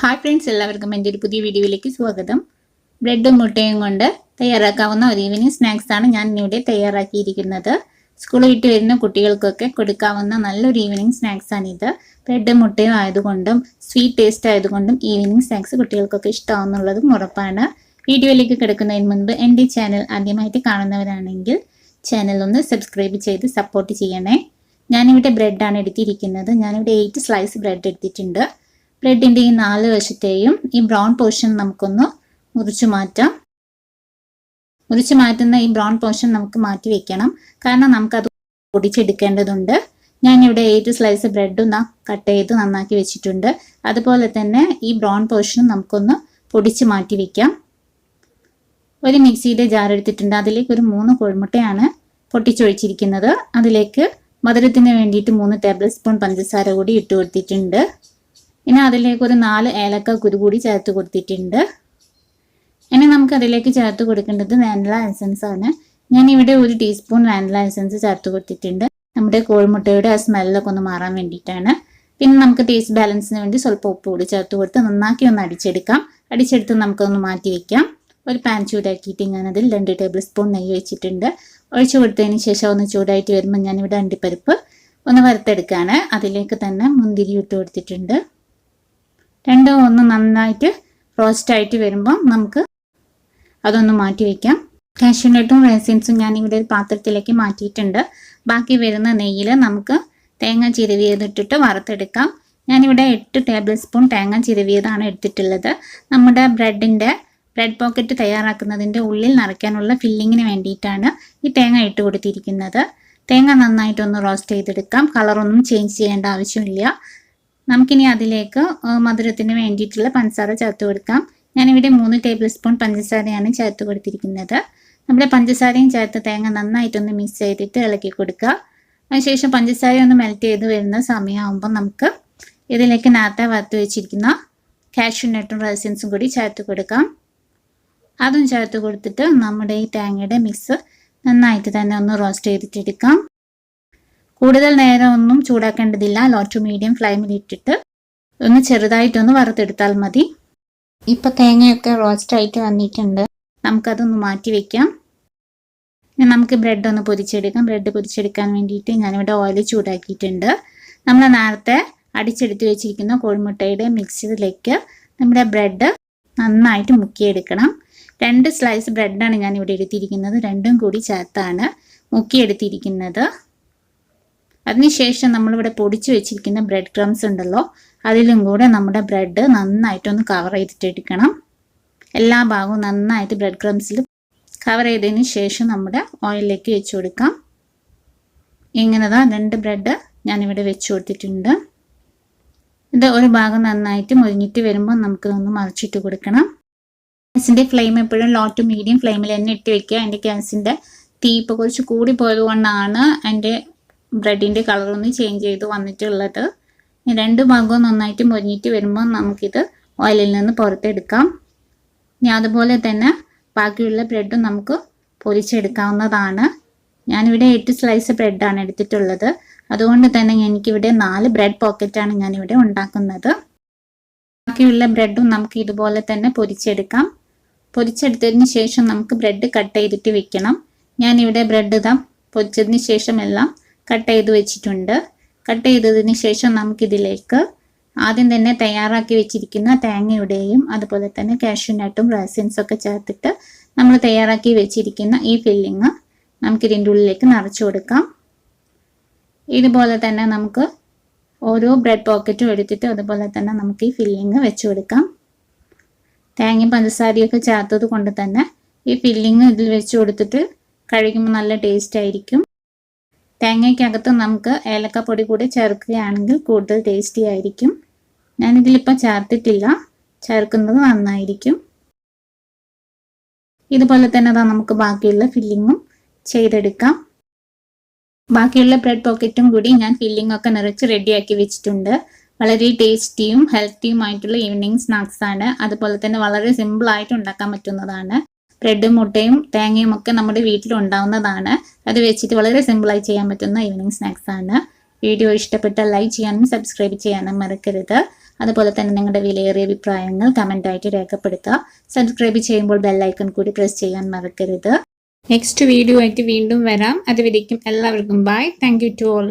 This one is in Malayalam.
ഹായ് ഫ്രണ്ട്സ് എല്ലാവർക്കും എന്റെ ഒരു പുതിയ വീഡിയോയിലേക്ക് സ്വാഗതം. ബ്രെഡും മുട്ടയും കൊണ്ട് തയ്യാറാക്കാവുന്ന ഒരു ഈവനിങ് സ്നാക്സാണ് ഞാൻ ഇവിടെ തയ്യാറാക്കിയിരിക്കുന്നത്. സ്കൂൾ വിട്ട് വരുന്ന കുട്ടികൾക്കൊക്കെ കൊടുക്കാവുന്ന നല്ലൊരു ഈവനിങ് സ്നാക്സ് ഇത്. ബ്രെഡും മുട്ടയും ആയതുകൊണ്ടും സ്വീറ്റ് ടേസ്റ്റ് ആയതുകൊണ്ടും ഈവനിങ് സ്നാക്സ് കുട്ടികൾക്കൊക്കെ ഇഷ്ടമാവുന്നുള്ളതും ഉറപ്പാണ്. വീഡിയോയിലേക്ക് കിടക്കുന്നതിന് മുൻപ് എന്റെ ചാനൽ ആദ്യമായിട്ട് കാണുന്നവരാണെങ്കിൽ ചാനൽ ഒന്ന് സബ്സ്ക്രൈബ് ചെയ്ത് സപ്പോർട്ട് ചെയ്യണേ. ഞാനിവിടെ ബ്രെഡാണ് എടുത്തിരിക്കുന്നത്. ഞാനിവിടെ എയ്റ്റ് സ്ലൈസ് ബ്രെഡ് എടുത്തിട്ടുണ്ട്. ബ്രെഡിന്റെ ഈ നാല് വശത്തെയും ഈ ബ്രൗൺ പോർഷൻ നമുക്കൊന്ന് മുറിച്ചു മാറ്റാം. മുറിച്ചു മാറ്റുന്ന ഈ ബ്രൗൺ പോർഷൻ നമുക്ക് മാറ്റി വെക്കണം. കാരണം നമുക്കത് പൊടിച്ചെടുക്കേണ്ടതുണ്ട്. ഞാൻ ഇവിടെ എയ്റ്റ് സ്ലൈസ് ബ്രെഡും കട്ട് ചെയ്ത് നന്നാക്കി വെച്ചിട്ടുണ്ട്. അതുപോലെ തന്നെ ഈ ബ്രൗൺ പോർഷൻ നമുക്കൊന്ന് പൊടിച്ച് മാറ്റി വെക്കാം. ഒരു മിക്സിയുടെ ജാർ എടുത്തിട്ടുണ്ട്. അതിലേക്ക് ഒരു മൂന്ന് കോഴിമുട്ടയാണ് പൊട്ടിച്ചൊഴിച്ചിരിക്കുന്നത്. അതിലേക്ക് മധുരത്തിന് വേണ്ടിയിട്ട് മൂന്ന് ടേബിൾ സ്പൂൺ പഞ്ചസാര കൂടി ഇട്ട് കൊടുത്തിട്ടുണ്ട്. ഇനി അതിലേക്ക് ഒരു നാല് ഏലക്ക കുരു കൂടി ചേർത്ത് കൊടുത്തിട്ടുണ്ട്. ഇനി നമുക്ക് അതിലേക്ക് ചേർത്ത് കൊടുക്കേണ്ടത് വാനില എസൻസ് ആണ്. ഞാൻ ഇവിടെ ഒരു ടീസ്പൂൺ വാനില എസൻസ് ചേർത്ത് കൊടുത്തിട്ടുണ്ട്. നമ്മുടെ കോഴിമുട്ടയുടെ ആ സ്മെല്ലൊക്കെ ഒന്ന് മാറാൻ വേണ്ടിയിട്ടാണ്. പിന്നെ നമുക്ക് ടേസ്റ്റ് ബാലൻസിന് വേണ്ടി സ്വല്പം ഉപ്പ് കൂടി ചേർത്ത് കൊടുത്ത് നന്നാക്കി ഒന്ന് അടിച്ചെടുക്കാം. അടിച്ചെടുത്ത് നമുക്കൊന്ന് മാറ്റി വെക്കാം. ഒരു പാൻ ചൂടാക്കിയിട്ട് ഞാനതിൽ രണ്ട് ടേബിൾ സ്പൂൺ നെയ്യ് വെച്ചിട്ടുണ്ട് ഒഴിച്ചു കൊടുത്തതിന് ശേഷം ഒന്ന് ചൂടായിട്ട് വരുമ്പോൾ ഞാനിവിടെ അണ്ടിപ്പരിപ്പ് ഒന്ന് വറുത്തെടുക്കുകയാണ് അതിലേക്ക് തന്നെ മുന്തിരി ഇട്ട് കൊടുത്തിട്ടുണ്ട്. രണ്ടും ഒന്ന് നന്നായിട്ട് റോസ്റ്റ് ആയിട്ട് വരുമ്പോൾ നമുക്ക് അതൊന്ന് മാറ്റി വയ്ക്കാം കാഷ്യൂനട്ടും റേസിൻസും ഞാൻ ഇവിടെ പാത്രത്തിലേക്ക് മാറ്റിയിട്ടുണ്ട്. ബാക്കി വരുന്ന നെയ്യിൽ നമുക്ക് തേങ്ങ ചിരവിയതിട്ടിട്ട് വറുത്തെടുക്കാം. ഞാനിവിടെ എട്ട് ടേബിൾ സ്പൂൺ തേങ്ങ ചിരവിയതാണ് എടുത്തിട്ടുള്ളത്. നമ്മുടെ ബ്രെഡിന്റെ ബ്രെഡ് പോക്കറ്റ് തയ്യാറാക്കുന്നതിന്റെ ഉള്ളിൽ നിറയ്ക്കാനുള്ള ഫില്ലിങ്ങിന് വേണ്ടിയിട്ടാണ് ഈ തേങ്ങ ഇട്ട് കൊടുത്തിരിക്കുന്നത്. തേങ്ങ നന്നായിട്ടൊന്ന് റോസ്റ്റ് ചെയ്തെടുക്കാം. കളറൊന്നും ചേഞ്ച് ചെയ്യേണ്ട ആവശ്യമില്ല. നമുക്കിനി അതിലേക്ക് മധുരത്തിന് വേണ്ടിയിട്ടുള്ള പഞ്ചസാര ചേർത്ത് കൊടുക്കാം. ഞാനിവിടെ മൂന്ന് ടേബിൾ സ്പൂൺ പഞ്ചസാരയാണ് ചേർത്ത് കൊടുത്തിരിക്കുന്നത്. നമ്മുടെ പഞ്ചസാരയും ചേർത്ത് തേങ്ങ നന്നായിട്ടൊന്ന് മിക്സ് ചെയ്തിട്ട് ഇളക്കി കൊടുക്കുക. അതിനുശേഷം പഞ്ചസാര ഒന്ന് മെൽറ്റ് ചെയ്ത് വരുന്ന സമയമാകുമ്പോൾ നമുക്ക് ഇതിലേക്ക് നേരത്തെ വറുത്ത് വെച്ചിരിക്കുന്ന കാഷ്യൂ നട്ടും റൈസിൻസും കൂടി ചേർത്ത് കൊടുക്കാം. അതും ചേർത്ത് കൊടുത്തിട്ട് നമ്മുടെ ഈ തേങ്ങയുടെ മിക്സ് നന്നായിട്ട് തന്നെ ഒന്ന് റോസ്റ്റ് ചെയ്തിട്ടെടുക്കാം കൂടുതൽ നേരം ഒന്നും ചൂടാക്കേണ്ടതില്ല ലോ ടു മീഡിയം ഫ്ലെയിമിൽ ഇട്ടിട്ട് ഒന്ന് ചെറുതായിട്ടൊന്ന് വറുത്തെടുത്താൽ മതി. ഇപ്പൊ തേങ്ങയൊക്കെ റോസ്റ്റ് ആയിട്ട് വന്നിട്ടുണ്ട്. നമുക്കതൊന്ന് മാറ്റി വെക്കാം. നമുക്ക് ബ്രെഡ് ഒന്ന് പൊരിച്ചെടുക്കാം ബ്രെഡ് പൊരിച്ചെടുക്കാൻ വേണ്ടിയിട്ട് ഞാനിവിടെ ഓയിൽ ചൂടാക്കിയിട്ടുണ്ട്. നമ്മൾ നേരത്തെ അടിച്ചെടുത്ത് വെച്ചിരിക്കുന്ന കോഴിമുട്ടയുടെ മിക്സിയിലേക്ക് നമ്മുടെ ബ്രെഡ് നന്നായിട്ട് മുക്കിയെടുക്കണം. രണ്ട് സ്ലൈസ് ബ്രെഡാണ് ഞാൻ ഇവിടെ എടുത്തിരിക്കുന്നത്. രണ്ടും കൂടി ചേർത്താണ് മുക്കിയെടുത്തിരിക്കുന്നത്. അതിനുശേഷം നമ്മളിവിടെ പൊടിച്ചു വെച്ചിരിക്കുന്ന ബ്രെഡ് ക്രംസ് ഉണ്ടല്ലോ അതിലും കൂടെ നമ്മുടെ ബ്രെഡ് നന്നായിട്ടൊന്ന് കവർ ചെയ്തിട്ടെടുക്കണം. എല്ലാ ഭാഗവും നന്നായിട്ട് ബ്രെഡ് ക്രംസിൽ കവർ ചെയ്തതിന് ശേഷം നമ്മുടെ ഓയിലിലേക്ക് വെച്ച് കൊടുക്കാം. ഇങ്ങനെതാ രണ്ട് ബ്രെഡ് ഞാനിവിടെ വെച്ച് കൊടുത്തിട്ടുണ്ട്. ഇത് ഒരു ഭാഗം നന്നായിട്ട് മുരിഞ്ഞിട്ട് വരുമ്പോൾ നമുക്ക് ഒന്ന് മറിച്ചിട്ട് കൊടുക്കണം. ഗ്യാസിന്റെ ഫ്ലെയിം എപ്പോഴും ലോ ടു മീഡിയം ഫ്ലെയിമിൽ തന്നെ ഇട്ട് വെക്കുക. എന്റെ ഗ്യാസിന്റെ തീ ഇപ്പോൾ കുറച്ച് കൂടി പോയതുകൊണ്ടാണ് എന്റെ ബ്രെഡിന്റെ കളറൊന്ന് ചേഞ്ച് ചെയ്ത് വന്നിട്ടുള്ളത്. രണ്ട് ഭാഗവും നന്നായിട്ട് മുരിഞ്ഞിട്ട് വരുമ്പോൾ നമുക്കിത് ഓയിലിൽ നിന്ന് പുറത്തെടുക്കാം. ഇനി അതുപോലെ തന്നെ ബാക്കിയുള്ള ബ്രെഡും നമുക്ക് പൊരിച്ചെടുക്കാവുന്നതാണ്. ഞാനിവിടെ എട്ട് സ്ലൈസ് ബ്രെഡാണ് എടുത്തിട്ടുള്ളത്. അതുകൊണ്ട് തന്നെ എനിക്കിവിടെ നാല് ബ്രെഡ് പോക്കറ്റാണ് ഞാനിവിടെ ഉണ്ടാക്കുന്നത്. ബാക്കിയുള്ള ബ്രെഡും നമുക്ക് ഇതുപോലെ തന്നെ പൊരിച്ചെടുക്കാം. പൊരിച്ചെടുത്തതിന് ശേഷം നമുക്ക് ബ്രെഡ് കട്ട് ചെയ്തിട്ട് വെക്കണം. ഞാനിവിടെ ബ്രെഡ് ഇതാ പൊരിച്ചതിന് ശേഷം എല്ലാം കട്ട് ചെയ്ത് വെച്ചിട്ടുണ്ട്. കട്ട് ചെയ്തതിന് ശേഷം നമുക്കിതിലേക്ക് ആദ്യം തന്നെ തയ്യാറാക്കി വെച്ചിരിക്കുന്ന തേങ്ങയുടെയും അതുപോലെ തന്നെ കാഷ്യൂനട്ടും ഒക്കെ ചേർത്തിട്ട് നമ്മൾ തയ്യാറാക്കി വെച്ചിരിക്കുന്ന ഈ ഫില്ലിങ് നമുക്കിതിന്റെ ഉള്ളിലേക്ക് നിറച്ചു കൊടുക്കാം. ഇതുപോലെ തന്നെ നമുക്ക് ഓരോ ബ്രെഡ് പോക്കറ്റും എടുത്തിട്ട് അതുപോലെ തന്നെ നമുക്ക് ഈ ഫില്ലിങ് വെച്ചു കൊടുക്കാം. തേങ്ങയും പഞ്ചസാരയൊക്കെ ചേർത്തത് കൊണ്ട് തന്നെ ഈ ഫില്ലിങ് ഇതിൽ വെച്ച് കൊടുത്തിട്ട് കഴിക്കുമ്പോൾ നല്ല ടേസ്റ്റ് ആയിരിക്കും. തേങ്ങയ്ക്കകത്ത് നമുക്ക് ഏലക്കപ്പൊടി കൂടി ചേർക്കുകയാണെങ്കിൽ കൂടുതൽ ടേസ്റ്റി ആയിരിക്കും. ഞാനിതിലിപ്പോൾ ചേർത്തിട്ടില്ല. ചേർക്കുന്നത് നന്നായിരിക്കും. ഇതുപോലെ തന്നെ അതാ നമുക്ക് ബാക്കിയുള്ള ഫില്ലിങ്ങും ചെയ്തെടുക്കാം. ബാക്കിയുള്ള ബ്രെഡ് പോക്കറ്റും കൂടി ഞാൻ ഫില്ലിംഗ് ഒക്കെ നിറച്ച് റെഡിയാക്കി വെച്ചിട്ടുണ്ട്. വളരെ ടേസ്റ്റിയും ഹെൽത്തിയുമായിട്ടുള്ള ഈവനിങ് സ്നാക്സ് ആണ്. അതുപോലെ തന്നെ വളരെ സിമ്പിൾ ആയിട്ട് ഉണ്ടാക്കാൻ പറ്റുന്നതാണ്. ബ്രെഡും മുട്ടയും തേങ്ങയും ഒക്കെ നമ്മുടെ വീട്ടിൽ ഉണ്ടാവുന്നതാണ്. അത് വെച്ചിട്ട് വളരെ സിമ്പിളായി ചെയ്യാൻ പറ്റുന്ന ഈവനിങ് സ്നാക്സ് ആണ്. വീഡിയോ ഇഷ്ടപ്പെട്ട ലൈക്ക് ചെയ്യാനും സബ്സ്ക്രൈബ് ചെയ്യാനും മറക്കരുത്. അതുപോലെ തന്നെ നിങ്ങളുടെ വിലയേറിയ അഭിപ്രായങ്ങൾ കമന്റായിട്ട് രേഖപ്പെടുത്തുക. സബ്സ്ക്രൈബ് ചെയ്യുമ്പോൾ ബെല്ലൈക്കൺ കൂടി പ്രസ് ചെയ്യാൻ മറക്കരുത്. നെക്സ്റ്റ് വീഡിയോ ആയിട്ട് വീണ്ടും വരാം. അതുവരേക്കും എല്ലാവർക്കും bye thank you to all